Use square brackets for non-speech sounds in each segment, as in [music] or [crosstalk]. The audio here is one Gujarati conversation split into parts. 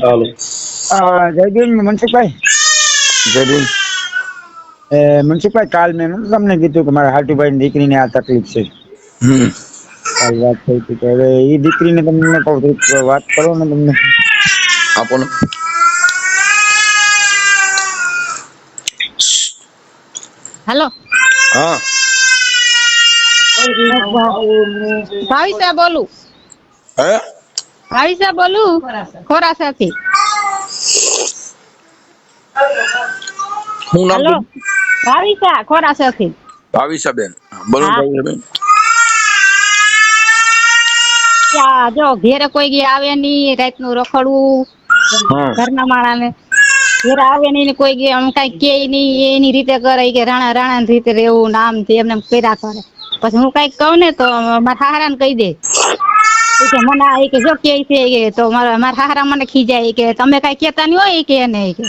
હાલો અ, જયદીન મનસુખભાઈ જય ભીમ એ મનસુખભાઈ કાલ મેં નહોતું તમને કીધું કે મારા હાટુભાઈ દીકરીને આ તકલીફ છે હમ કાલ વાત થઈ હતી તો હવે એ દીકરીને તમને કહું થોડીક વાત કરો ને તમને આપો ને હાલો હા ભાવિસા બોલું હે ભાવિસા બોલું? ખોરાસાથી. હું નામ હાલો? ભાવિસા ખોરાસાથી. ભાવિસાબેન બોલો હા. ભાવિસાબેન જો ઘેરે કોઈ ગયા આવે નહીં રાતનું રખડવું. હા. ઘરના માણાને. ઘેર આવે નહીં કોઈ ગે આમ કઈ કે નહીં એની રીતે કરે કે રાણા રાણા ની રીતે રહેવું નામથી એમને એમ કર્યા કરે. પછી હું કંઈક કહું ને તો મારા હારા ને કહી દે. કે મને આ કે જો કે છે કે તો મારા મારા હારા મને ખીજાય કે તમે કઈ કેતા નહીં હોય કે એને કે.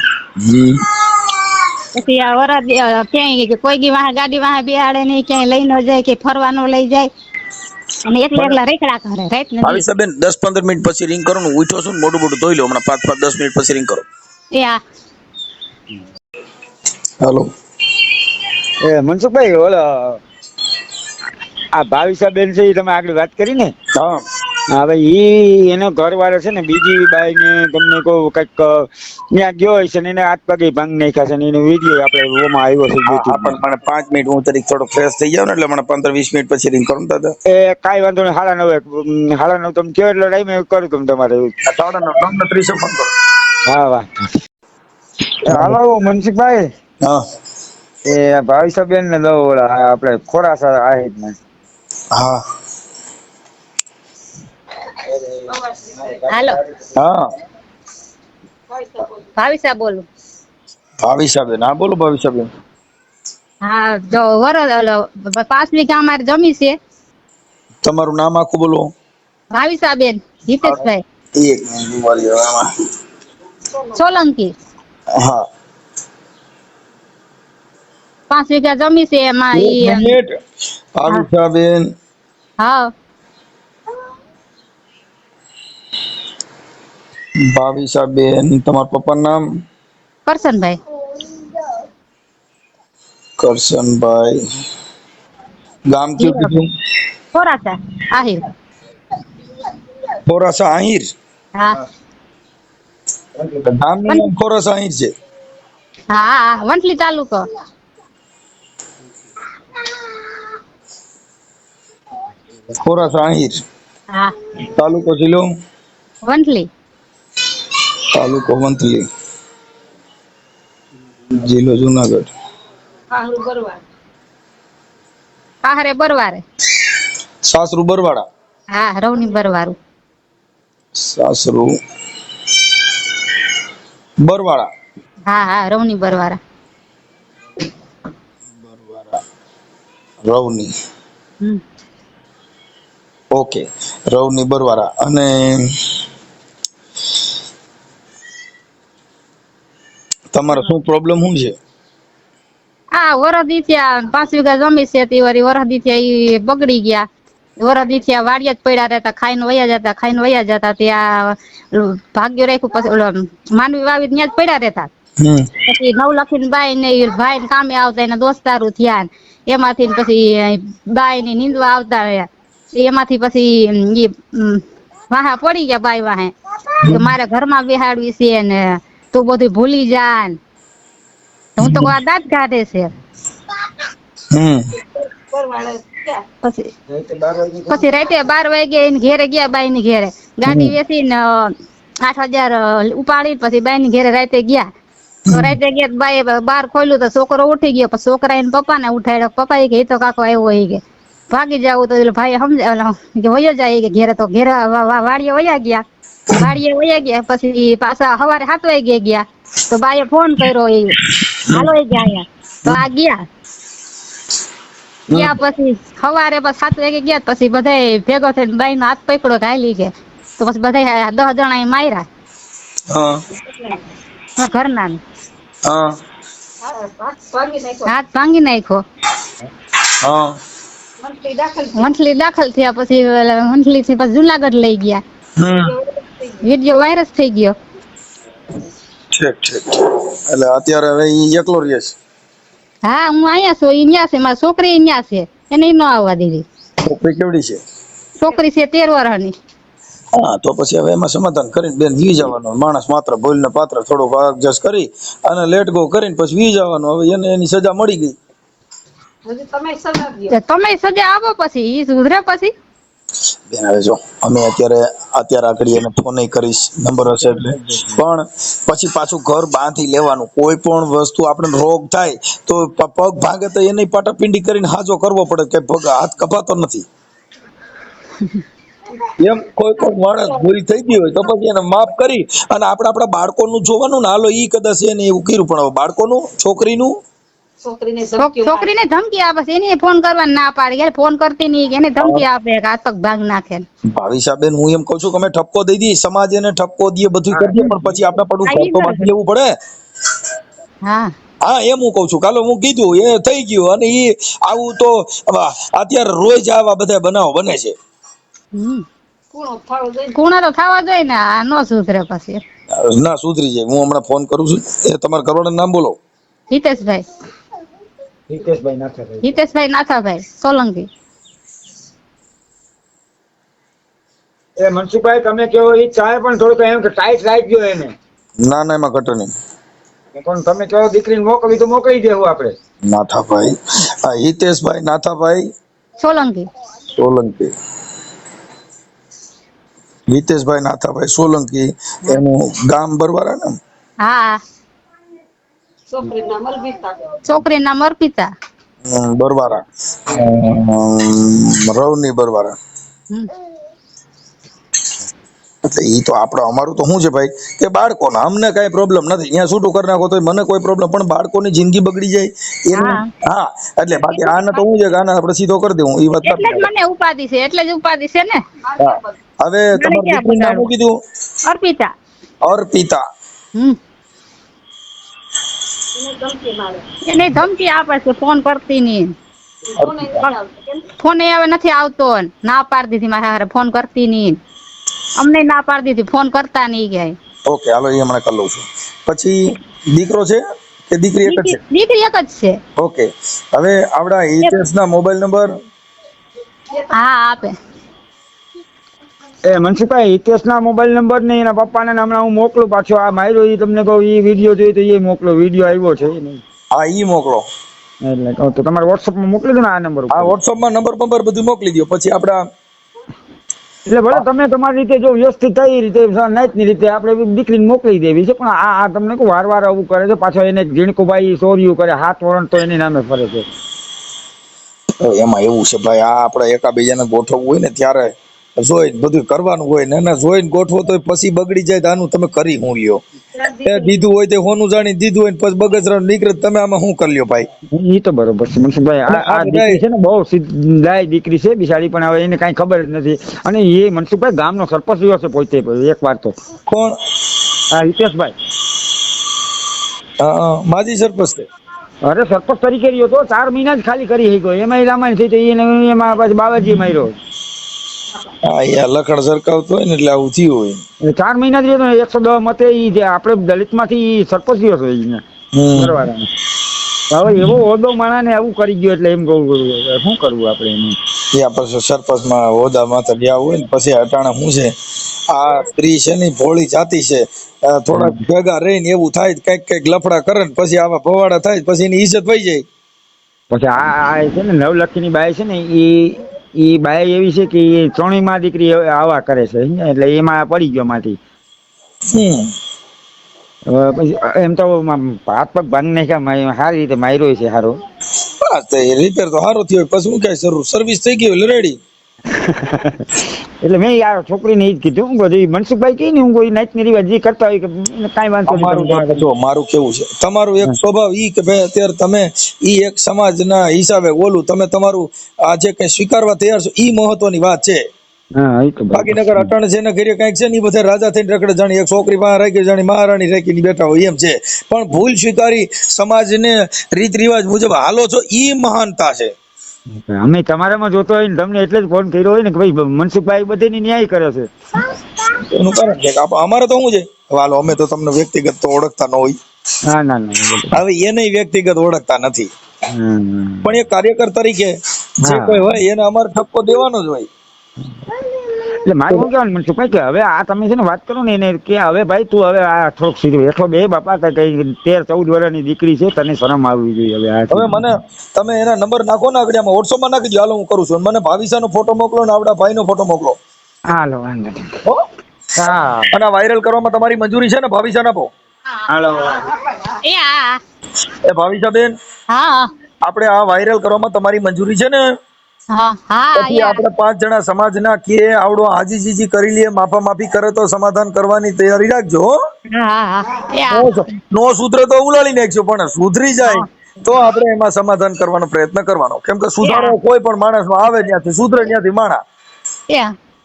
પછી આ વરદ ક્યાંય કે કોઈ ગી વાહ ગાડી વાહ બેહાડે નહીં ક્યાંય લઈ ન જાય કે ફરવા ન લઈ જાય. અને એકલા એકલા રેખડા કરે રાઈટ ને દી. ભાવિસાબેન દસ પંદર મિનિટ પછી રિંગ કરો ને ઉઠો છું ને મોટું મોટું ધોઈ લો હમણાં પાંચ પાંચ દસ મિનિટ પછી રિંગ કરો. એ આ. હાલો. એ મનસુખભાઈ ઓલા આ ભાવિસાબેન છે તમે આગળ વાત કરી ને? હા. હવે ઈ એનો ઘરવાળો છે ને બીજી બાઈ ને તમને કહું કંઈક ત્યાં ગયો હોય છે ને એને હાથ પગે ભાંગ નાખ્યા છે ને એનો વીડિયો આપણે ઓમાં આવ્યો છે YouTube પણ મને પાંચ મિનિટ હું તરીકે થોડો ફ્રેશ થઈ જાવ ને એટલે મને પંદર વીસ મિનિટ પછી રિંગ કરું દાદા. એ કાંઈ વાંધો નહીં સાડા નવે સાડા નવ તમે કયો એટલે ટાઈમે કરું તમે તમારે સાડા નવ નવ ને ત્રીસે ફોન કરો. હા વાહ. હાલો મનસુખભાઈ. હા. એ ભાવિસાબેન ને દો ઓલા આપણે ખોરાસા આહિત ને. હા. હાલો. હા. ભાવિસા બોલું. ભાવિસાબેન હા બોલો ભાવિસાબેન હા જો વરદ ઓલો પાંચ વીઘા અમારે જમી છે. તમારું નામ આખું બોલો. ભાવિસાબેન જીતેશભાઈ એક મિનિટ ઊભા રહ્યો આમાં સોલંકી. હા. પાંચ વીઘા જમી છે એમાં એક ઈ મિનિટ. ભાવિસાબેન હા. ભાવિસાબેન તમારા પપ્પાનું નામ? કરશનભાઈ. કરશનભાઈ. ગામ કયું કીધું? ખોરાસા આહિર. ખોરાસા આહિર? હા. ગામનું નામ ખોરાસા આહિર છે? હા વંથલી તાલુકો. ખોરાસા આહિર. હા. તાલુકો જિલ્લો? વંથલી. તાલુકો વંથલી જિલ્લો જુનાગઢ. આહરે બરવારે? સાસરુ બરવાડા હા રવની બરવારું. સાસરુ બરવાડા હા હા રવની બરવારા. રવની. ઓકે રવની બરવાડા અને તમારે શું પ્રોબ્લેમ શું છે? આ વરદી થયા પાંચ વીઘા જમી છે તે વરી વરદી થયા ઈ બગડી ગયા. વરદી થયા વાડિયા જ પડ્યા રહેતા ખાઈને વયા જતા ખાઈને વયા જતા ત્યાં ભાગ્ય રાખ્યું પછી ઓલો માંડવી વાવી ત્યાં જ પડ્યા રહેતા. પછી નવ લખીને બાઈ ને ભાઈ ને કામે આવતા એના દોસ્તારું થયા એમાંથી પછી બાઈ ની નીંદવા આવતા રહ્યા. એમાંથી પછી ઈ વાહા પડી ગયા બાઈ વાહે. મારે ઘરમાં બેહાડવી છે ને તું બધું ભૂલી જાન. હું તો આ દાંત કાઢે છે. હમ. પછી પછી રાતે બાર વાગે એને ઘેરે ગયા બાઈ ની ઘેરે. ગાડી વેચી ને આઠ હજાર ઉપાડી પછી બાઈ ની ઘેરે રાતે ગયા. તો રાતે ગયા બાઈ બાઈએ બાર ખોલ્યું તો છોકરો ઉઠી ગયો. પછી છોકરા એને પપ્પા ને ઉઠાડ્યો. પપ્પા કે એ તો કાકો આવ્યો હોય કે. ભાગી જાવ તો ભાઈ સમજે ઓલો કે વયો જાય કે ઘેરે તો ઘેરે વાડીએ વયા ગયા. વાડીએ વયા ગયા પછી પાછા સવારે સાત વાગે ગયા. તો બાઈએ ફોન કર્યો એ હાલો એ ગયા અહીંયા. તો આ ગયા. ગયા પછી સવારે બસ સાત વાગે ગયા પછી બધાય ભેગો થઈને બાઈ નો હાથ પકડો કે હાલી કે તો પછી બધા દસ જણા એ માર્યા. હા. મારા ઘરના ને હા. હાથ ભાંગી નાખ્યો. હા. મંથલી દાખલ થયા પછી ઓલા મંથલી થી પછી જુનાગઢ લઈ ગયા. હમ. વીડિયો વાયરસ થઈ ગયો ઠીક ઠીક એટલે અત્યારે હવે ઈ એકલો રહે છે. હા હું અહીંયા છું ઈ ન્યા છે મારી છોકરી ન્યા છે. એને ઈ ન આવવા દીધી. છોકરી કેવડી છે? છોકરી છે તેર વર્ષની. હા તો પછી હવે એમાં સમાધાન કરીને બેન વી જવાનું. માણસ માત્ર ભૂલને પાત્ર થોડુંક એડજસ્ટ કરી અને લેટ ગો કરીને પછી વી જવાનું. હવે એને એની સજા મળી ગઈ. તમે સજા આપો પછી ઈ સુધરે પછી. બેન આવે જો, અમે અત્યારે અત્યારે આગળ એને ફોન કરીશ નંબર હશે એટલે. પણ પછી પાછું ઘર બાંધી લેવાનું, કોઈ પણ વસ્તુ આપણે રોગ થાય, તો પગ ભાંગે તો એને પાટાપિંડી કરીને હાજો કરવો પડે, કે પગ, હાથ કપાતો નથી. એમ કોઈ પણ માણસ ભૂલ થઈ ગઈ હોય, તો પછી એને માફ કરી, અને આપણે આપણા બાળકોનું જોવાનું ને, હાલો ઈ કદાચ એને એવું કર્યું પણ બાળકોનું, છોકરીનું છોક- છોકરીને ધમકી આપે છે. એને ફોન કરવા ના પાડે. યાર ફોન કરતી નહીં એને ધમકી આપે કે આતક ભાગ નાખે. ભાવિશાબેન હું એમ કહું છું કે અમે ઠપકો દઈ દઈએ સમાજ એને ઠપકો દઈએ બધું કરીએ પણ પછી આપણે પડું બાંધી લેવું પડે. હા. હા એમ હું કઉ છું. કાલે હું કીધું એ થઈ ગયું અને ઈ આવું તો અત્યારે રોજ આવા બધા બનાવો બને છે. કુણા તો થવા જોઈએ ને આ ન સુધરે પછી. ના સુધરી જાય. હું હમણાં ફોન કરું છું. એ તમારા ઘરવાળાનું નામ બોલો. હિતેશભાઈ. હિતેશભાઈ નાથાભાઈ. હિતેશભાઈ નાથાભાઈ સોલંકી. એ મનસુખભાઈ તમે કહો એ ચાય પણ થોડુંક એમ કે ટાઈટ રાખજો એને. ના ના એમાં ઘટો નહીં. પણ તમે કહો દીકરીને મોકલી તો મોકલી દેવું આપણે. નાથાભાઈ આ હિતેશભાઈ નાથાભાઈ. સોલંકી. સોલંકી. હિતેશભાઈ નાથાભાઈ સોલંકી એનું ગામ બરવારા ને? હા. છોકરી નામ અર્પિતા બરવારા. રવની બરવારા. એટલે ઈ તો આપણે અમારું તો શું છે ભાઈ? કે બાળકોના અમને કઈ પ્રોબ્લેમ નથી. અહીંયા છૂટું કરી નાખો તો મને કોઈ પ્રોબ્લેમ પણ બાળકોની જિંદગી બગડી જાય. એને હા. હા એટલે બાકી આને તો શું છે કે આને આપણે સીધો કરી દેવું. એ વાત એટલે જ મને ઉપાધિ છે એટલે જ ઉપાધિ છે ને? હવે તમારું દીકરીનું નામ કીધું? અર્પિતા. અર્પિતા. હમ. એને ધમકી આપે છે ફોન કરતી નહીં. ફોન હવે નથી આવતો. ના પાડી દીધી મારા હારે ફોન કરતી નહીં. અમને ના પાડી દીધી ફોન કરતા નહીં ક્યાંય. ઓકે હાલો એ હમણાં કરી લઉં છું. પછી દીકરો છે કે દીકરી એક જ છે? દીકરી દીકરી એક જ છે. ઓકે હવે આવડા એચએસ ના મોબાઈલ નંબર? હા આપે. એ મનસુખભાઈ હિતેશના મોબાઈલ નંબર ને એના પપ્પાને હમણાં હું મોકલું પાછો. આ માર્યો એ તમને કહું એ વીડિયો જોઈ તો એ મોકલો. વીડિયો આવ્યો છે નહીં. હા એ મોકલો. એટલે તો તમારે વોટ્સઅપમાં મોકલી દો ને આ નંબર આ ઉપર. વોટ્સઅપમાં નંબર નંબર બધું મોકલી દો પછી આપડા એટલે ભલે તમે તમારી રીતે જો વ્યવસ્થિત થઈ એ રીતે નાઈટની રીતે આપણે દીકરીને મોકલી દેવી છે પણ આ આ તમને કહું વાર વાર આવું કરે છે. પાછો એને ઝીણકુભાઈ ચોર્યું કરે હાથ વરણ તો એની નામે ફરે છે. એમાં એવું છે ભાઈ આ આપણે એકાબીજાને ગોઠવવું હોય ને ત્યારે જોઈ બધું કરવાનું હોય ને એને જોઈને ગોઠવો તો પછી બગડી જાય તો આનું તમે કરી હું લ્યો એ દીધું હોય તે હોનું જાણી દીધું હોય ને પછી બગસરા નીકળે તમે આમાં શું કરી લ્યો ભાઈ? એ તો બરોબર છે. મનસુખભાઈ આ દીકરી છે ને બહુ સીધાય દીકરી છે બિચારી પણ હવે એને કાંઈ ખબર જ નથી. અને એ મનસુખભાઈ ગામનો સરપંચ રહ્યો છે પોતે એક વાર તો. કોણ? હા હિતેશભાઈ માજી સરપંચ છે અરે સરપંચ તરીકે રહ્યો તો ચાર મહિના જ ખાલી કરી ગયો એમાં રામાયણ થઈ તો એને એમાં બાવાજી માર્યો. હા લખણ સરકાવતો હોય ને એટલે આવું થયું હોય. ચાર મહિના જ રહ્યો એકસો દસ મતે ઈ જે આપણે દલિતમાંથી ઈ સરપંચ એને હવે એવો હોદો માણાને આવું કરી ગયો એટલે એમ કહું શું કરવું આપણે એનું પછી સરપંચમાં હોદ્દા માથે ગયા હોય ને પછી અટાણા શું છે? આ સ્ત્રી છે ને ભોળી જાતિ છે આ થોડાક ભેગા રહીને એવું થાય કંઈક કંઈક લફડા કરે ને પછી આવા ભવાડા થાય પછી એની ઇજ્જત વહી જાય. પછી આ આ છે ને નવલખી ની બાય છે ને એ એ બાઈ એવી છે કે એ ત્રણેયમાં દીકરી આવા કરે છે એટલે એમાં પડી ગયો માંથી એમ તો હાથ પગ ભાંગ નાખ્યા મા- સારી રીતે માર્યો છે સારો તો એ રિપેર તો સારો થયો પછી હું કઈ જરૂર સર્વિસ થઈ ગઈ એટલે રેડી એટલે મેં યાર છોકરીને એ જ કીધું હું બધું મનસુખભાઈ કઈ ને હું કોઈ નાઈટની રિવાજ જે કરતા હોય કે કાંઈ વાંધો નહીં. જો મારું કેવું છે તમારું એક સ્વભાવ ઈ કે ભાઈ અત્યારે તમે ઈ એક સમાજના હિસાબે ઓલું તમે તમારું આ જે કઈ સ્વીકારવા તૈયાર છો ઈ મહત્વની વાત છે. બાકીનગર અટણ છે ને ઘરે કંઈક છે ને બધા રાજા થઈને રખડે જાણી એક છોકરી પાસે રાખી જાણી મહારાણી રાખીને બેઠા હોય એમ છે. પણ ભૂલ સ્વીકારી સમાજને રીત રિવાજ મુજબ હાલો છો ઈ મહાનતા છે. અમે તમારામાં જોતો હોય ને તમને એટલે જ ફોન કર્યો હોય ને કે ભાઈ મનસુખભાઈ બધેની ન્યાય કરે છે. એનું કારણ છે કે અમારે તો શું છે? વાલો અમે તો તમને વ્યક્તિગત તો ઓળખતા ન હોય. ના ના ના હવે એને વ્યક્તિગત ઓળખતા નથી. પણ એક કાર્યકર તરીકે જે કોઈ હોય એને અમારે ઠપકો દેવાનો જ હોય. એટલે મારે શું કહેવાનું મનસુખભાઈ કે હવે આ તમે છે ને વાત કરો ને એને કે હવે ભાઈ તું હવે આ થોડોક સીધો એટલો બે બાપા કે કઈ તેર ચૌદ વર્ષની દીકરી છે તને શરમ આવવી જોઈએ હવે આ હવે મને તમે એના નંબર નાખો ને આગળ વોટ્સઅપમાં નાખી દો હાલો હું કરું છું. અને મને ભાવિસાનો ફોટો મોકલો ને આપડા ભાઈનો ફોટો મોકલો. હાલો વાંધો નહીં. હા? અને વાયરલ કરવામાં તમારી મંજૂરી છે ને ભાવિસા આપો. હાલો. એ હા એ ભાવિસા બેન હા. આપણે આ વાયરલ કરવામાં તમારી મંજૂરી છે ને? પછી આપણે પાંચ જણા સમાજના કે આવડો હાજી જીજી કરી લઈએ માફા માફી કરે તો સમાધાન કરવાની તૈયારી રાખજો હો. હા હા એ હા નો સુધરે તો ઉલાળી નાખજો પણ સુધરી જાય તો આપણે એમાં સમાધાન કરવાનો પ્રયત્ન કરવાનો. કેમ કે સુધારો કોઈ પણ માણસ આવે ત્યાંથી સુધરે ત્યાંથી માણા.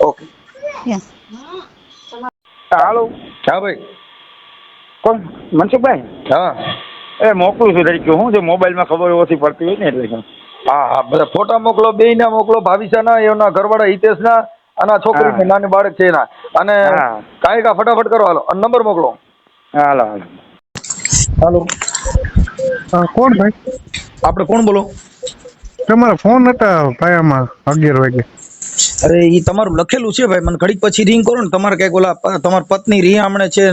ઓકે. હાલો. હા ભાઈ. કોણ? મનસુખભાઈ? હા. એ મોકલું છું તરીકે હું જે મોબાઈલમાં ખબર ઓછી પડતી હોય ને એટલે. હા હા બધા ફોટા મોકલો બે ના મોકલો ભાવિસાના એના ઘરવાળા હિતેશના અને છોકરી નાની બાળક છે એના. અને કાંઈ કા ફટાફટ કરો હાલો. અને નંબર મોકલો. હાલો હાલો. હાલો. કોણ ભાઈ? આપણે કોણ બોલો? તમારા ફોન હતા ભાઈ આમાં અગિયાર વાગે. અરે ઈ તમારું લખેલું છે ભાઈ. મને ઘડીક પછી રિંગ કરો ને. તમારે કંઈક ઓલા તમારી પત્ની રિયામણે છે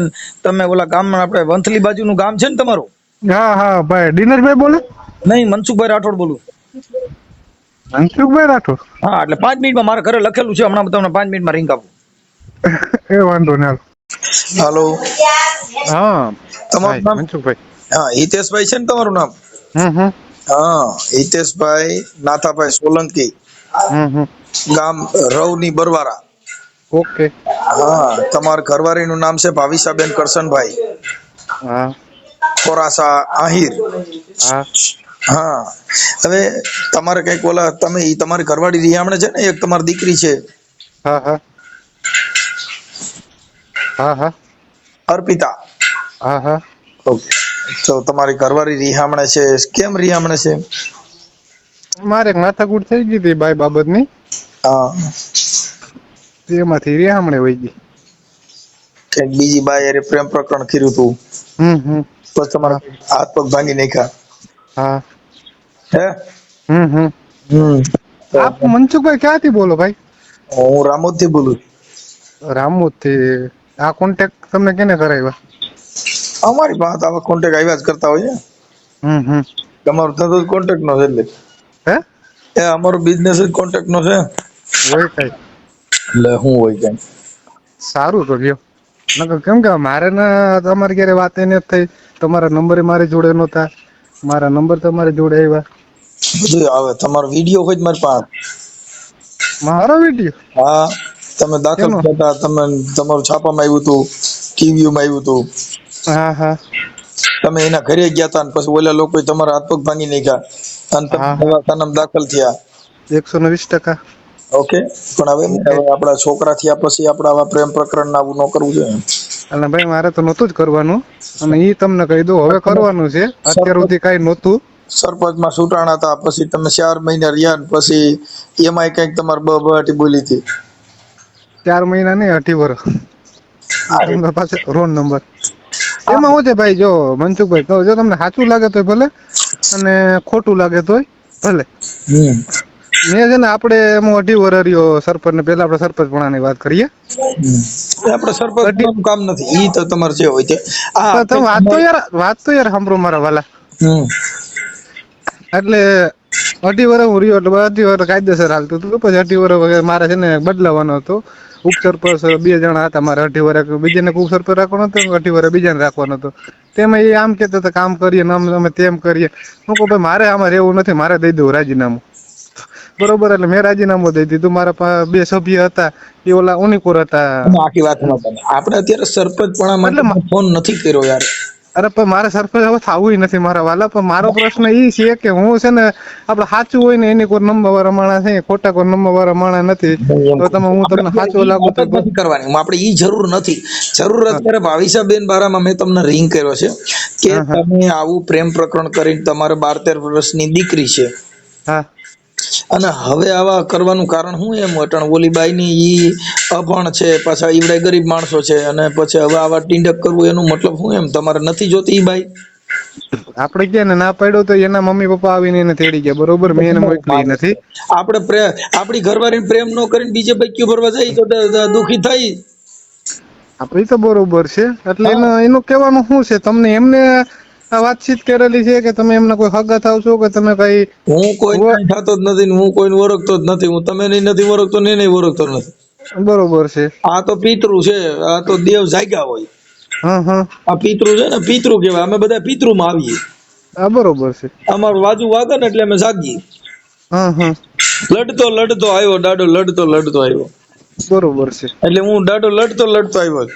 તમે ઓલા ગામમાં આપણે વંથલી બાજુનું ગામ છે ને તમારું? હા હા ભાઈ. દિનેશભાઈ બોલે? નહીં મનસુખભાઈ રાઠોડ બોલું. મનસુખભાઈ રાઠોડ? હા એટલે પાંચ મિનિટમાં મારા ઘરે લખેલું છે હમણાં તમને પાંચ મિનિટમાં રિંગ આપું. એ વાંધો ને હાલો. હા. તમારું નામ? મનસુખભાઈ. હા હિતેશભાઈ છે ને તમારું નામ? હમ હા હિતેશભાઈ નાથાભાઈ સોલંકી. હમ હમ. ગામ રવની બરવારા. ઓકે. હા તમારા ઘરવાળીનું નામ છે ભાવિશાબેન કરશનભાઈ. હા. કોરાસા આહિર. હા. હા. હવે તમારે કંઈક ઓલા તમે ઈ તમારી ઘરવાળી રિયામણે છે ને એક તમારી દીકરી છે. હા હા. હા હા. અર્પિતા. હા હા. ઓકે. તો તમારી ઘરવાળી રિહામણે છે કેમ રિહામણે છે? મારે એક માથાકૂટ થઈ ગઈ હતી બાઈ બાબતની. હા. તેમાંથી રેહામણે વહી ગઈ. કંઈક બીજી બાઈ અરે પ્રેમ પ્રકરણ કર્યું હતું. હમ હમ. પછી તમારા હાથ પગ ભાંગી નાખ્યા. હા. હે? હમ હમ. હમ. આપ મનસુખભાઈ ક્યાંથી બોલો ભાઈ? હું રામોદથી બોલું. રામોદથી આ કોન્ટેક્ટ તમને કેને કરાવ્યા અમારી પાસે આવા કોન્ટેક્ટ આવ્યા જ કરતા હોય ને હમ હમ. તમારો ધંધો કોન્ટેક્ટ નો છે એટલે. હે? એ અમારો બિઝનેસ જ કોન્ટેક્ટ નો છે. હોય કઈ. એટલે હું હોય કઈ. સારું તો લ્યો નકર કેમ કે મારે ને તમારી ક્યારે વાત એને જ થઈ. તમારા નંબર મારી જોડે નહોતા. મારા નંબર તમારી જોડે આવ્યા. જી આવે. તમારો વીડિયો હોય મારી પાસે. મારો વીડિયો? હા. તમે દાખલ? થતા તમે તમારું છાપામાં આવ્યું હતું ટીવીમાં આવ્યું હતું. હા હા. તમે એના ઘરે ગયા હતા પછી ઓલા લોકો તમારા હાથ પગ ભાંગી નાખ્યા અને તમે દવાખાનામાં દાખલ થયા. એકસો ને વીસ ટકા. ઓકે. પણ હવે હવે આપણા છોકરા થયા પછી આપણા આવા પ્રેમ પ્રકરણ ના ન કરવું જોઈએ. અને ભાઈ મારે તો નહોતું જ કરવાનું. અને ઈ તમને કહી દઉં હવે કરવાનું છે. અત્યાર સુધી કાંઈ નહોતું. સરપંચમાં સુટાણા હતા પછી તમે ચાર મહિના રહ્યા પછી એમાંય કંઈક તમારે બ બહાટી બોલી હતી. ચાર મહિના નહીં અઢી વર્ષ. પાસે રોન નંબર. એમાં શું છે ભાઈ જો મનસુખભાઈ કહો જો તમને સાચું લાગે તોય ભલે અને ખોટું લાગે તોય ભલે. મેં છે ને આપણે એમાં અઢી વર રહ્યો સરપંચ ને પેલા આપણે સરપંચ પણાની વાત કરીએ. આપણે સરપંચ કામ નથી. ઈ તો તમારે જે હોય તે. આ વાત તો યાર વાત તો યાર સાંભળો મારા વાલા. એટલે અઢી વર હું રહ્યો એટલે અઢી વર કાયદેસર હાલતું હતું. પછી અઢી વર મારે છે ને બદલાવાનો હતો. ઉપસરપંચ બે જણા હતા મારે અઢી વર્ષ બીજાને ઉપસરપંચ રાખવાનો હતો અઢી વર્ષ બીજાને રાખવાનો હતો. તેમાં એ આમ કહેતો હતો કામ કરીએ ને અમે તેમ કરીએ. હું કહું ભાઈ મારે આમાં રહેવું નથી. મારે દઈ દઉં રાજીનામું. બરોબર એટલે મેં રાજીનામું દઈ દીધું. મારા બે સભ્ય હતા એ ઓલા ઉનીકોર હતા. આખી વાત તમે આપણે અત્યારે સરપંચ પણ એટલે ફોન નથી કર્યો યાર. અરે પણ મારે સરપંચ હવે થવું નથી મારા વાલા. પણ મારો પ્રશ્ન એ છે કે હું છે ને આપડે સાચું હોય ને એની કોઈ નંબર વાળા માણસ છે ખોટા કોઈ નંબર વાળા માણસ નથી તો તમે હું તમને સાચું લાગુ તો નથી કરવાની. આપણે ઈ જરૂર નથી. જરૂર અત્યારે ભાવિસાબેન બારામાં મેં તમને રિંગ કર્યો છે કે તમે આવું પ્રેમ પ્રકરણ કરીને તમારે બાર તેર વર્ષની દીકરી છે. હા. અને હવે આવા કરવાનું કારણ શું એમ? અટણ ઓલી બાઈની ઈ અભણ છે પાછા ઈવડે ગરીબ માણસો છે અને પછી હવે આવા ટીંડક કરવું એનું મતલબ શું એમ? તમારે નથી જોતી ઈ બાઈ? આપણે કે ને ના પડ્યો તો એના મમ્મી પપ્પા આવીને એને તેડી ગયા બરોબર? મેં એને મોકલી નથી. આપણે આપણી ઘરવાળીને પ્રેમ ન કરીને બીજે બૈક્યું ભરવા જાય? તો દુખી થાય આપણે તો બરોબર છે. એટલે એનું કહેવાનું શું છે? તમને એમને આ વાતચીત કરેલી છે કે તમે એમને કોઈ હગા થાવ છો કે તમે કઈ હું કોઈ થતો જ નથી હું કોઈને ઓળખતો જ નથી. હું તમે નહીં નથી ઓળખતો ને નહીં ઓળખતો નથી. બરોબર છે. આ તો પિતૃ છે આ તો દેવ જાગ્યા હોય. હા હા. આ પિતૃ છે ને પિતૃ કહેવાય. અમે બધા પિતૃ માં આવીએ. આ બરોબર છે. અમારું વાજુ વાગે ને એટલે અમે જાગીએ. હા હા. લડતો લડતો આવ્યો દાડો લડતો લડતો આવ્યો. બરોબર છે. એટલે હું દાડો લડતો લડતો આવ્યો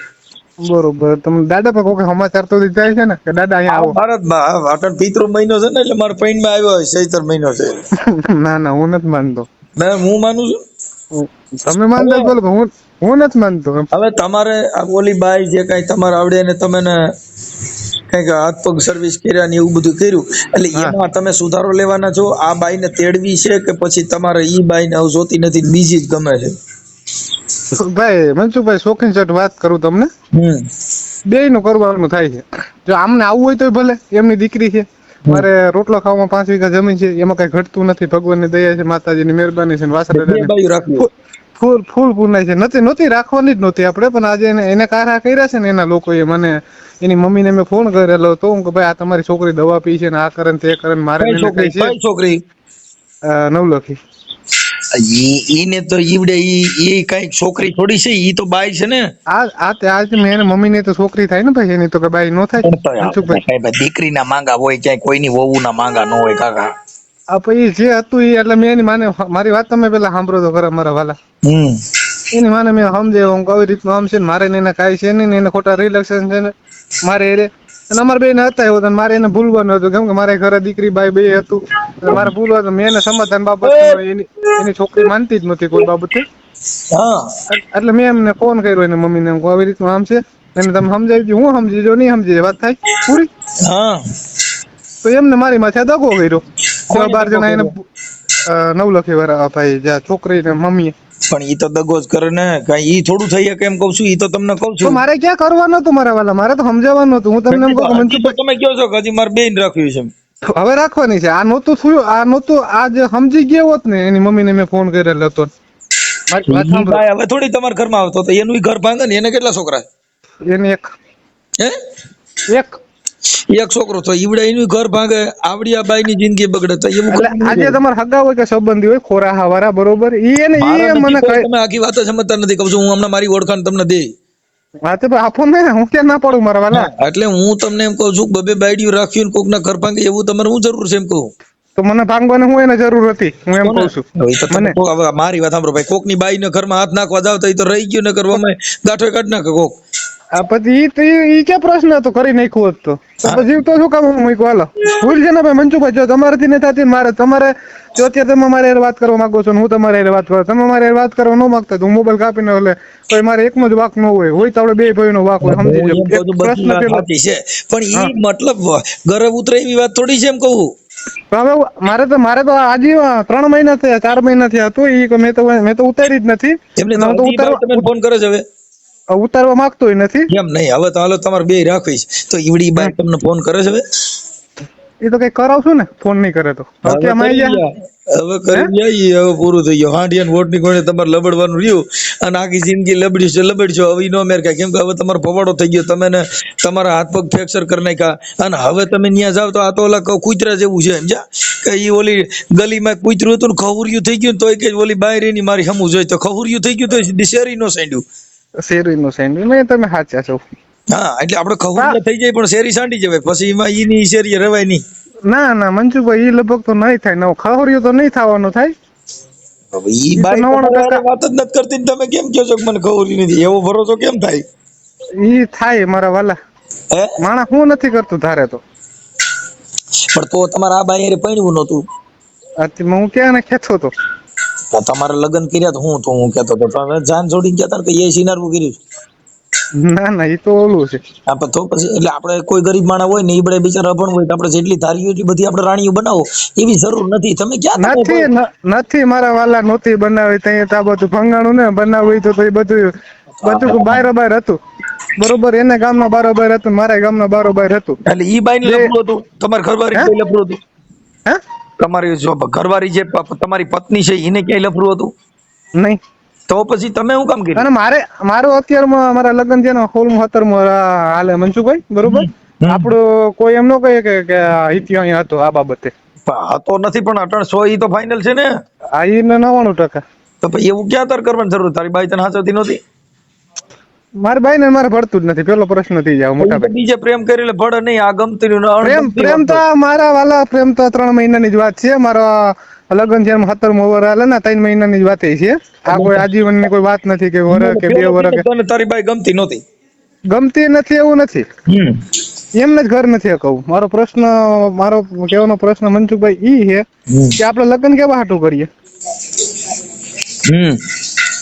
બરોબર. તમે દાદા પર કોઈ સમાચાર તો દીધા છે ને? કે દાદા અહીંયા આવો? ભારતમાં અટલ પિતૃ મહિનો છે ને એટલે મારા પૈણમાં આવ્યો હોય ચૈતર મહિનો છે. [laughs] ના ના હું નથી માનતો. ના હું માનું છું? તમે માનતા બોલો હું હું નથી માનતો. હવે તમારે આ ઓલી બાઈ જે કઈ તમારે આવડે ને તમે ને કંઈક હાથ પગ સર્વિસ કર્યા ને એવું બધું કર્યું એટલે એમાં તમે સુધારો લેવાના છો. આ બાઈ ને તેડવી છે કે પછી તમારે ઈ બાઈ ને જોતી નથી બીજી જ ગમે છે? ભાઈ મનસુખભાઈ શોખીન સેટ વાત કરું તમને? બે નું કરવાનું થાય છે. જો આમને આવવું હોય તો ભલે એમની દીકરી છે. મારે રોટલો ખાવામાં પાંચ વીઘા જમીન છે એમાં કઈ ઘટતું નથી. ભગવાનની દયા છે માતાજીની મહેરબાની છે વાસણ ફૂલ ફૂલ પૂનાય છે. નથી નહોતી રાખવાની જ નહોતી આપણે પણ આજે એને કારા કર્યા છે ને એના લોકોએ મને એની મમ્મીને મેં ફોન કરેલો. તો હું કે ભાઈ આ તમારી છોકરી દવા પી છે ને આ કરે ને તે કરે ને મારે છોકરી? છે. છોકરી? અ, નવલખી. ઈને તો ઈવડે ઈ ઈ કઈ છોકરી થોડી છે ઈ તો બાઈ છે ને. આ આ તે આજ મે એને મમ્મીને તો છોકરી થાય ને ભાઈ એની તો કે બાઈ નો થાય. મનસુખભાઈ ના માંગા હોય ક્યાંય કોઈની વહુના માંગા ન હોય કાકા. આ પછી જે હતું એ એટલે મેં એની માને મારી વાત તમે પેલા સાંભળો તો ખરા મારા વાલા. હમ. એની માને મેં સમજે હું કઈ રીતનું આમ છે ને મારે ને એને કાંઈ છે નહીં ને એને ખોટા રિલેક્શન છે ને મારે એ અને અમારા બે હતા એવું મારે એને ભૂલવાનું હતું. કેમ કે મારે ઘરે દીકરી ભાઈ બે હતું. મારે ભૂલવા હતું. મેં એને સમાધાન બાબત એની એની છોકરી માનતી જ નથી કોઈ બાબતે. એટલે મેં એમને ફોન કર્યો એને મમ્મી ને આવી રીતનું આમ છે? એને તમે સમજાવી દીધું હું સમજી જો નહીં સમજી વાત થાય? પૂરી? તો એમને મારી માથે દગો કર્યો. બાર જણા એને નવ લખી વાળા ભાઈ જ્યાં છોકરી ને મમ્મી પણ ઈ તો દગો જ કરે ને કઈ ઈ થોડું થઈ શકે એમ કઉ છું ઈ તો તમને કઉ છું. મારે ક્યાં કરવાનું હતું મારા વાલા મારે તો સમજાવવાનું હતું. હું તમને એમ કહું તમે કહો છો કે હજી મારે બેન રાખ્યું છે હવે રાખવાની છે. આ નહોતું થયું આ નહોતું આ જે સમજી ગયો હોત ને એની મમ્મીને મેં ફોન કરેલો હતો. હવે થોડી તમારા ઘરમાં આવતો તો એનું ઘર ભાંગે ને એને કેટલા છોકરા એને એક. હે? એક. એક છોકરો તો ઈવડે એનું ઘર ભાંગે આવડી આ બાઈ ની જિંદગી બગડે તો એવું આજે તમારા હગા હોય કે સંબંધી હોય ખોરા હવારા બરોબર ઈ એને ઈ મને તમે આખી વાત સમજતા નથી કહું છું હું હમણાં મારી ઓળખાણ તમને દે. હા તે આપો ને હું ક્યાં ના પડું મારા વાલા? એટલે હું તમને એમ કહું છું બબે બાઈડિયું રાખ્યું કોક ના ઘર ભાંગે એવું તમારે હું જરૂર છે એમ કહું. તો મને ભાંગવાની હું એને જરૂર હતી હું એમ કહું છું. હવે મારી વાત સાંભળો ભાઈ કોકની બાઈ ને ઘરમાં હાથ નાખવા જાવ તો તો રહી ગયું ને કરવા ગાંઠો કાઢ નાખે કોક. આ પછી ઈ તો ઈ ઈ પ્રશ્ન હતો? કરી નાખ્યો હતો તો. પછી તો શું કામ મૂક્યું? હાલો. ભૂલ છે ને ભાઈ મંજુભાઈ જો તમારાથી નથી થતી મારે. તમારે જો અત્યારે તમે મારે વાત કરવા માંગો છો ને હું તમારે હારે વાત કરો તમે મારે વાત કરવા ન માંગતા હું મોબાઈલ કાપીને એટલે કોઈ મારે એકનો જ વાક ન હોય. હોય તો આપણે બે ભાઈનો વાક હોય સમજી પ્રશ્ન પેલો છે. પણ ઈ મતલબ ગરબ ઉતરે એવી વાત થોડી છે એમ કહું. હવે મારે તો મારે તો આજે ત્રણ મહિના થયા ચાર મહિના થયા તો ઈ મેં તો મેં તો ઉતારી જ નથી. એમને તો ઉતારવા ફોન કરે છે હવે. ઉતારવા માંગતો નથી? એમ નહીં? હવે તો હાલો તમારે બે રાખવી છે. તો ઈવડી બાઈ તમને ફોન કરે છે હવે? એ તો કઈ કરાવશું ને? ફોન નહીં કરે તો. હવે આવી કરી જાય હવે પૂરું થઈ ગયું. હાંડિયા વોટની કોણે તમારે લબડવાનું રહ્યું. અને આખી જિંદગી લબડ્યું છે લબડશો હવે નો મેર કાંઈ. કેમ કે હવે તમારો પવાડો થઈ ગયો. તમે ને તમારા હાથ પગ ફ્રેક્ચર કરી નાખ્યા. અને હવે તમે ન્યા જાવ તો આ તો ઓલા કુતરા જેવું છે. સમજ્યા કે ઈ ઓલી ગલીમાં કુતરું હતું ને ખવરિયું થઈ ગયું તોય કે ઓલી બાય રેની મારી હમું જોઈ. તો ખવરિયું થઈ ગયું તો શેરી નો સાંડ્યું. શેરી નો સેન્ડ મેં તમે સાચા છો. હા એટલે આપણે ખબર થઈ જાય પણ શેરી સાંડી જવાય. પછી એમાં ઈની શેરી રવાય નહીં. ના ના મંજુભાઈ એ લગભગ તો નહીં થાય. નવ ખવર્યું તો નહીં થવાનું થાય. હવે ઈ બાઈ વાત જ નથી કરતી તમે કેમ કહો છો કે મને ખવરિયું નથી? એવો ભરોસો કેમ થાય? ઈ થાય મારા વાલા. માણસ હું નથી કરતું ધારે તો. પણ તો તમારે આ બાઈ હારે પરણવું નહોતું હું ક્યાં ને ખેતો તો? તો તમારે લગ્ન કર્યા તો હું તો હું કેતો તો તમે જાન છોડીને કહેતા કે એ સિનારવું કર્યું. ના ના એ તો ઓલું છે. હા પણ તો પછી એટલે આપણે કોઈ ગરીબ માણસ હોય ને એ બધા બિચારા અભણ હોય તો આપણે જેટલી ધારીઓ એટલી બધી આપણે રાણીઓ બનાવો એવી જરૂર નથી. તમે ક્યાં નથી નથી મારા વાલા નહોતી બનાવી ત્યાં તો આ બધું ભંગાણું ને બનાવી તો એ બધું બધું બારોબાર હતું. બરોબર એને ગામના બારોબાર હતું ને મારા ગામના બારોબાર હતું. એટલે ઈ બાઈ ને લપડું હતું? તમારી ઘરવાળી? કઈ હતું? હે? તમારી ઘરવાળી જે તમારી પત્ની છે એને ક્યાંય લફરું હતું? નહીં. તો પછી તમે શું કામ કર્યું? અને મારે મારું અત્યારમાં મારા લગ્ન છે ને સોળમું સત્તરમું હાલે મનસુખભાઈ બરોબર? આપણું કોઈ એમ ન કહે કે હિત્યો અહીંયા હતો આ બાબતે. હતો નથી પણ અઢારસો ઈ તો ફાઇનલ છે ને? આ ઈ ને નવ્વાણું ટકા. તો પછી એવું ક્યાં તર કરવાની જરૂર? તારી બાઈ તને હાચવતી નહોતી? મારી ભાઈ ને મારે ભળતું જ નથી. પેલો પ્રશ્ન થઈ જાવ મોટા ભાઈ. બીજે પ્રેમ કરી ભળે નહીં આ ગમતી પ્રેમ પ્રેમ તો મારા વાલા પ્રેમ તો ત્રણ મહિનાની જ વાત છે. મારા લગ્ન છે સત્તર સત્તરમું વર હાલે ને ત્રણ મહિનાની જ વાત એ છે. આ કોઈ આજીવનની કોઈ વાત નથી કે વર કે બે વર કે તારી બાઈ ગમતી નહોતી. ગમતી નથી એવું નથી. એમને જ ઘર નથી કહું મારો પ્રશ્ન મારો કહેવાનો પ્રશ્ન મનસુખભાઈ ઈ છે કે આપણે લગ્ન કેવા હાટું કરીએ? હમ.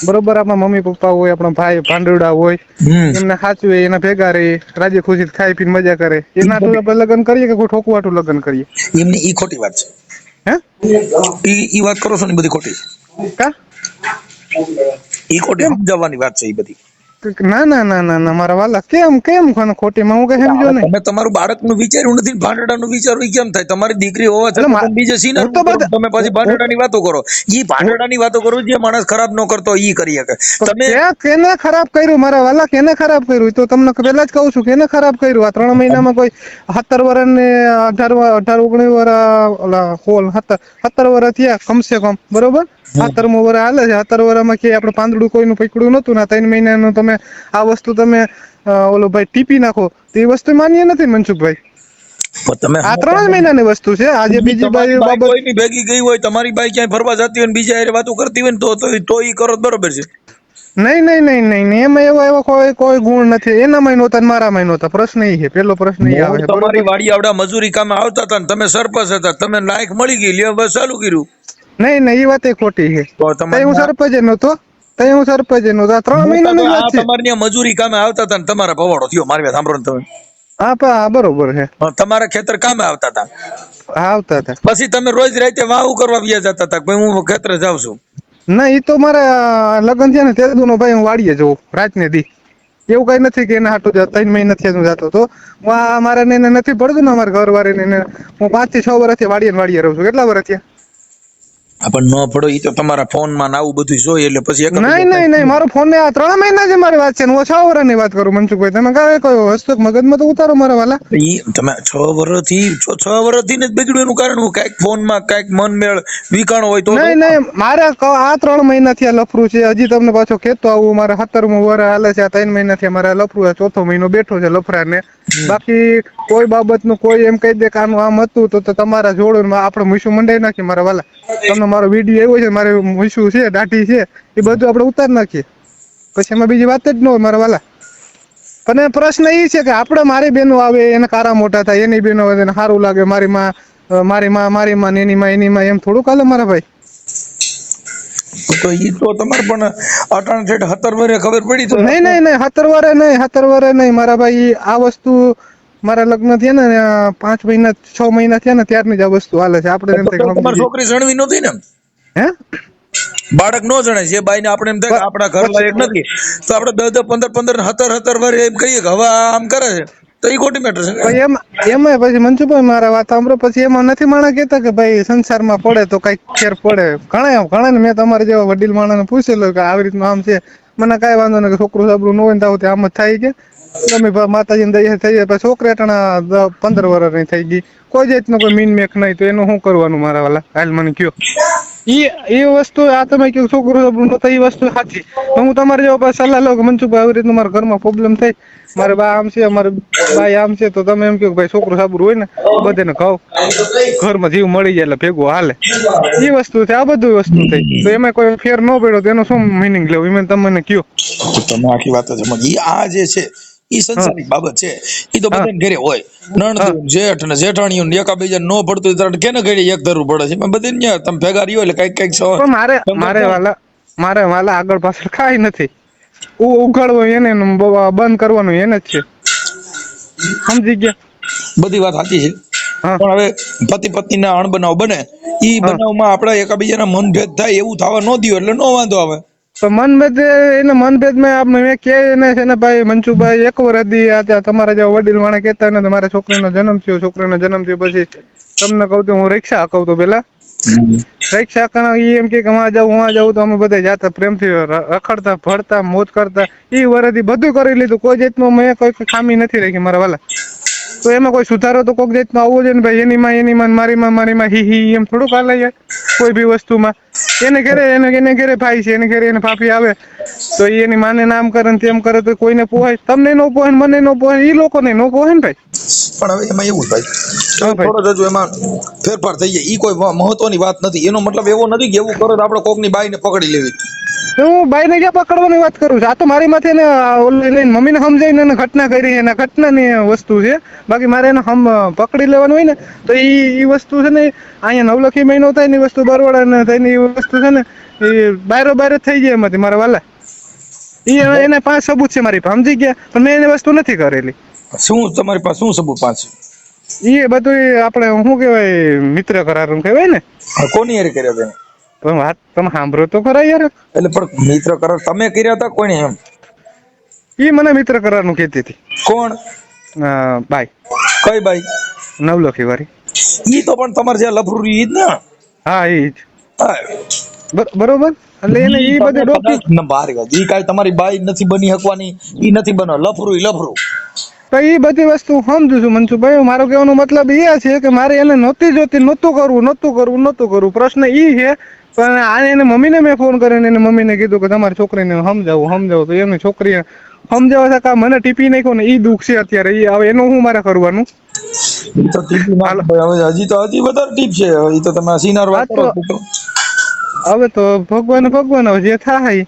બરોબર આપણા મમ્મી પપ્પા હોય આપણા ભાઈ ભાંડુડા હોય એમને સાચવે એના ભેગા રહે રાજી ખુશી ખાઈ પીને મજા કરે. એના તો આપણે લગ્ન કરીએ કે કોઈ ઠોકું હાટું લગ્ન કરીએ? એમની ઈ ખોટી વાત છે. હે? ઈ ઈ વાત કરો છો ને બધી ખોટી. કા? ઈ ખોટી સમજાવવાની વાત છે ઈ બધી. ના ના ના ના ના મારા વાલા કેમ કેમ કોને ખોટીમાં હું કઈ સમજો નહીં? તમે તમારું બાળકનું વિચાર્યું નથી ભાંડડાનું વિચાર્યું ઈ કેમ થાય? તમારી દીકરી હોવા છતાં બીજે સીના તમે પાછી ભાંડડાની વાતો કરો. ઈ ભાંડડાની વાતો કરો જે માણસ ખરાબ ન કરતો ઈ કરી શકે. તમે કેને ખરાબ કર્યું? મારા વાલા કેને ખરાબ કર્યું? તો તમને પહેલા જ કહું છું કેને ખરાબ કર્યું? આ ત્રણ મહિનામાં કોઈ સત્તર વર્ષ ને અઢાર અઢાર ઓગણીસ વર્ષ ઓલા હોલ સત્તર સત્તર વર્ષ થયા કમસે કમ બરોબર? સત્તરમું વરા હાલે છે. સત્તર વર્ષમાં કે આપણે પાંદડું કોઈનું પકડ્યું નતું ને આ ત્રણ મહિનાનું તમે આ વસ્તુ તમે ઓલો ભાઈ ટીપી નાખો. તો એ વસ્તુ માન્ય નથી મનસુખભાઈ. તમે આ ત્રણ મહિનાની વસ્તુ છે. આજે બીજી બાઈ બાબત કોઈની ભેગી ગઈ હોય તમારી બાઈ ક્યાંય ફરવા જતી હોય ને બીજા હારે વાતો કરતી હોય ને તો તો એ કરો બરોબર છે. નહીં નહીં નહીં નહીં. એમાં એવો એવો કોઈ કોઈ ગુણ નથી. એનામાં નહોતા મારા મારામાં નહોતા પ્રશ્ન એ છે. પેલો પ્રશ્ન એ આવે તમારી વાડી આવડા મજૂરી કામે આવતા હતા ને તમે સરપંચ હતા. તમે લાયક મળી ગઈ. લ્યો બસ ચાલુ કર્યું. નહીં નહીં એ વાત એ ખોટી છે. તો તઈ હું સરપંચ નતો તઈ હું સરપંચ નતો ત્રણ મહિનાની વાત છે. તમારી મજૂરી કામે આવતા હતા ને તમારા ભવાડો થયો મારી વાત સાંભળો ને તમે. હા પા બરોબર છે. તમારા ખેતર કામે આવતા હતા. આવતા હતા. પછી તમે રોજ રાતે વાવ કરવા વ્યા જતા હતા ભાઈ હું ખેતરે જાઉં છું. ના એ તો મારા લગ્ન છે ને તે નો ભાઈ હું વાડીએ જઉં રાતને દી. એવું કઈ નથી કે એના હાટો ત્રણ મહિના થયા હું જતો હતો. મારે ને નથી પડતું ને અમારા ઘર વાળી ને હું પાંચથી છ વર્ષથી વાડીએ વાડીએ રહું છું. કેટલા વર્ષ થયા? પણ ન પડો ઈ તો તમારા ફોનમાં ને આવું બધું જોઈએ એટલે પછી નહીં નહીં નહીં મારો ફોન ને આ ત્રણ મહિના જે મારી વાત છે હું છ વર્ષની વાત કરું મનસુખભાઈ તમે કાંઈ કોઈ હસ્તક મગજમાં તો ઉતારો મારા વાલા. ઈ તમે છ વર્ષથી છ વર્ષથી ને બગડ્યું એનું કારણ હું કાંઈક ફોનમાં કાંઈક મન મેળ વિકાણો હોય તો નહીં નહીં મારે આ ત્રણ મહિનાથી આ લફરું છે. હજી તમને પાછો કેતો આવું મારે સત્તરમું વર હાલે છે. આ ત્રણ મહિનાથી મારે લફરું આ ચોથો મહિનો બેઠો છે લફરા ને બાકી કોઈ બાબતનું કોઈ એમ કહી દે કે આનું આમ હતું તો તો તમારા જોડો આપણે મૂછું મંડાઈ નાખી મારા વાલા. તમને મારો વીડિયો એવો છે મારે મૂછું છે દાઢી છે એ બધું આપણે ઉતાર નાખીએ. પછી એમાં બીજી વાત જ ન હોય મારા વાલા. પણ પ્રશ્ન એ છે કે આપણે મારી બહેનો આવે એને કારા મોટા થાય એની બહેનો આવે એને સારું લાગે મારી માં મારી માં મારી માં એની માં એની માં એમ થોડું કાલે મારા ભાઈ. તો ઈ તો તમારે પણ અટાણ છેટ હતર વરે ખબર પડી તો નહીં નહીં નહીં હતર વરે નહીં હતર વરે નહીં. મારા ભાઈ આ વસ્તુ મારા લગ્ન થયા ને પાંચ મહિના છ મહિના થયા ને ત્યારની જ આ વસ્તુ હાલે છે. આપણે એમ થાય તમારી છોકરી જણવી નહોતી ને હે? બાળક નો જણાય જે બાઈને આપણે એમ થાય કે આપણા ઘર લાયક નથી તો આપણે દસ દસ પંદર પંદર સત્તર સત્તર વર્ષે એમ કહીએ કે હવે આમ કરે છે. તો એ ખોટી મેટર છે એમાં એમાં પછી મનસુભાઈ મારા વાત સાંભળો પછી એમાં નથી માણસ કહેતા કે ભાઈ સંસારમાં પડે તો કંઈક ફેર પડે. ઘણા ઘણા ને મેં તમારે જેવા વડીલ માણસને પૂછેલું કે આવી રીતનું આમ છે. મને કાંઈ વાંધો નહીં કે છોકરું સાબરું ન હોય ને તો આમ જ થાય કે? ભા- દયા થઈ જાય છોકરી પંદર વર્ષની થઈ ગઈ. કોઈ જાતનો કોઈ મીન મેક નહીં, તો એનું શું કરવાનું મારા વાલા? હાલ મને કયો. ઈ એ વસ્તુ આ તમે કયો, છોકરો તો એ વસ્તુ સાચી. હું તમારે જેવો પાસે સલાહ લઉં કે મનસુખભાઈ આવી રીતનું મારા ઘરમાં પ્રોબ્લેમ થાય, મારે બા આમ છે મારે ભાઈ આમ છે, તો તમે એમ કહો ભાઈ છોકરો સાબરું હોય ને, બધાને કહો. ઘરમાં જીવ મળી જાય એટલે ભેગું હાલે. એ વસ્તુ છે, આ બધું વસ્તુ થઈ તો એમાં કોઈ ફેર ન પડ્યો તો એનો શું મિનિંગ લેવું? એમાં તમને કયો. તમે આખી વાત જ આ જે છે ઈ સંસારિક બાબત છે. એ તો બધાને ઘરે હોય. નણંદ જેઠ ને જેઠાણીઓ ને એકાબીજા નો પડતું ત્યારે કેને ઘરે એક ધરવું પડે છે? બધી ન્યા તમે ભેગા રહ્યો એટલે કંઈક કંઈક સો મારે મારે વાલા મારે વાલા આગળ પાછળ કાઈ નથી. ઉ- ઉઘાડવો એને ને બંધ કરવાનું એને જ છે. સમજી ગયા? બધી વાત સાચી છે. પણ હવે પતિ પત્ની ના અણબનાવ બને. ઈ. બનાવમાં આપણા એકાબીજાના મનભેદ થાય એવું થવા ન દો એટલે નો વાંધો આવે. તો મનભેદ એને મનભેદ મેં આપણે કે એને છે ને ભાઈ મનસુભાઈ એક વાર હતી આ તમારા જેવા વડીલ માણે કહેતા ને તમારા છોકરીનો જન્મ થયો છોકરીનો જન્મ થયો પછી તમને કહું તો હું રિક્ષા કહું તો પેલા રિક્ષા કરા ઈ એમ કે કે માં જાઉં માં જાઉં તો અમે બધા જાતા પ્રેમથી રખડતા ફરતા મોજ કરતા. ઈ વરથી બધું કરી લીધું. કોઈ જાતનું મેં કોઈ ખામી નથી રાખી મારા વાલા. તો એમાં કોઈ સુધારો તો કોઈક જાતનો આવવો જોઈએ ને ભાઈ એની માં એની માં મારી માં મારી માં હી હી એમ થોડુંક હાલે યાર કોઈ બી વસ્તુમાં. એને ઘરે એને એને ઘરે ભાઈ છે એને ઘરે એને ફાફી આવે તો એની માને નામ કરે ને તેમ કરે તો કોઈને પોહાય. તમને નો પોહાય મને નો પોહાય ઈ લોકોને નો પોહાય ને ભાઈ? પણ હવે એમાં એવું ભાઈ. થોડો જો એમાં ફેરફાર થઈ જાય. એ કોઈ મહત્વની વાત નથી. એનો મતલબ એવો નથી કે એવું કરો તો આપણે કોકની બાઈને પકડી લેવી. હું બાઈ ને ક્યાં પકડવાની વાત કરું છું? આ તો મારી માથે ને મમ્મીને સમજાવીને એને ઘટના કરી એના ઘટનાની વસ્તુ છે. બાકી મારે એને હમ પકડી લેવાનું હોય ને તો ઈ વસ્તુ છે ને અહીંયા નવલખી મહિનો થાય ને વસ્તુ બરવાડા ને થાય ને વસ્તુ છે ને એ બાયરો બાયરો થઈ જાય એમાંથી મારા વાલા. એ એને- પાંચ સબૂત છે મારી પાસે સમજી ગયા? પણ મેં એને વસ્તુ નથી કરેલી. શું તમારી પાસે શું સબૂત પાંચ એ બધું આપણે શું કહેવાય મિત્ર કરાર કહેવાય ને? કોની હારે કર્યો તેને પણ વાત તમે સાંભળો તો ખરા યાર. એટલે પણ મિત્ર કરાર તમે કર્યા હતા કોને એમ? એ મને મિત્ર કરારનું કહેતી હતી. કોણ? બાઈ. કઈ બાઈ? નવલખી વાળી. ઈ તો પણ તમારે જે લફરું ઈ જ ને? હા ઈ જ. બરોબર? એટલે એને એ બધે બધી ડોકી કદાચ ન બહાર ગયા. ઈ કાઈ તમારી બાઈ નથી બની હકવાની ઈ નથી બનો લફરું લફરું. તો એ બધી વસ્તુ સમજુ છું મનસુભાઈ મારો કહેવાનો મતલબ એ છે કે મારે એને નહોતી જોતી નહોતું કરવું નહોતું કરવું નહોતું કરવું. પ્રશ્ન એ છે પણ આને એને મમ્મીને મેં ફોન કરીને એને મમ્મીને કીધું કે તમારી છોકરીને સમજાવું સમજાવું. તો એમની છોકરીએ સમજાવવા કે મને ટીપી નાખ્યો ને ઈ દુઃખ છે અત્યારે. ઈ હવે એનું હું મારે કરવાનું? તો ટીપી હવે હજી તો હજી વધારે ટીપ છે. ઈ તો તમે સિનાર વાત કરો છો. હવે તો ભગવાન ભગવાન હવે જે થાય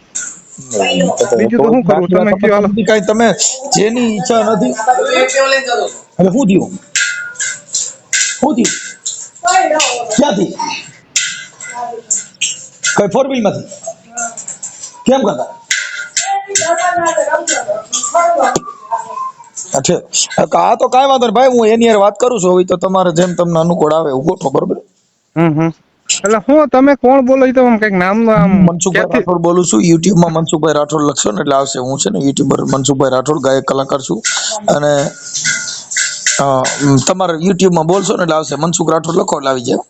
બીજું તો શું કરું? તમે કયો? હાલો. કઈ તમે જેની ઈચ્છા નથી. એટલે શું થયું? શું થયું? ક્યાંથી? કઈ ફોર વ્હીલમાંથી? કેમ કરતા? આ તો કાંઈ વાંધો નહીં. ભાઈ હું એની વાત કરું છું. હવે તો તમારે જેમ તમને અનુકૂળ આવે એવું ગોઠવો બરોબર? હમ હમ. એટલે હું તમે કોણ બોલો તો આમ કંઈક નામ આમ મનસુખભાઈ રાઠોડ બોલું છું. યુટ્યુબમાં મનસુખભાઈ રાઠોડ લખશો ને એટલે આવશે. હું છે ને યુટ્યુબર મનસુખભાઈ રાઠોડ ગાયક કલાકાર છું. અને તમારે યુટ્યુબમાં બોલશો ને એટલે આવશે. મનસુખ રાઠોડ લખો એટલે આવી જાય.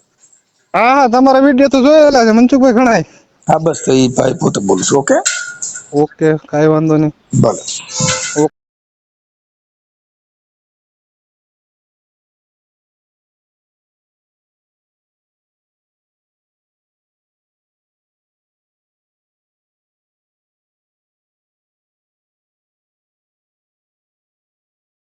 હા હા તમારા વીડિયો તો જોયેલા છે. મનસુખભાઈ ઘણા હા બસ તો એ ભાઈ પોતે બોલું છું. ઓકે? ઓકે કાંઈ વાંધો નહીં. ભલે.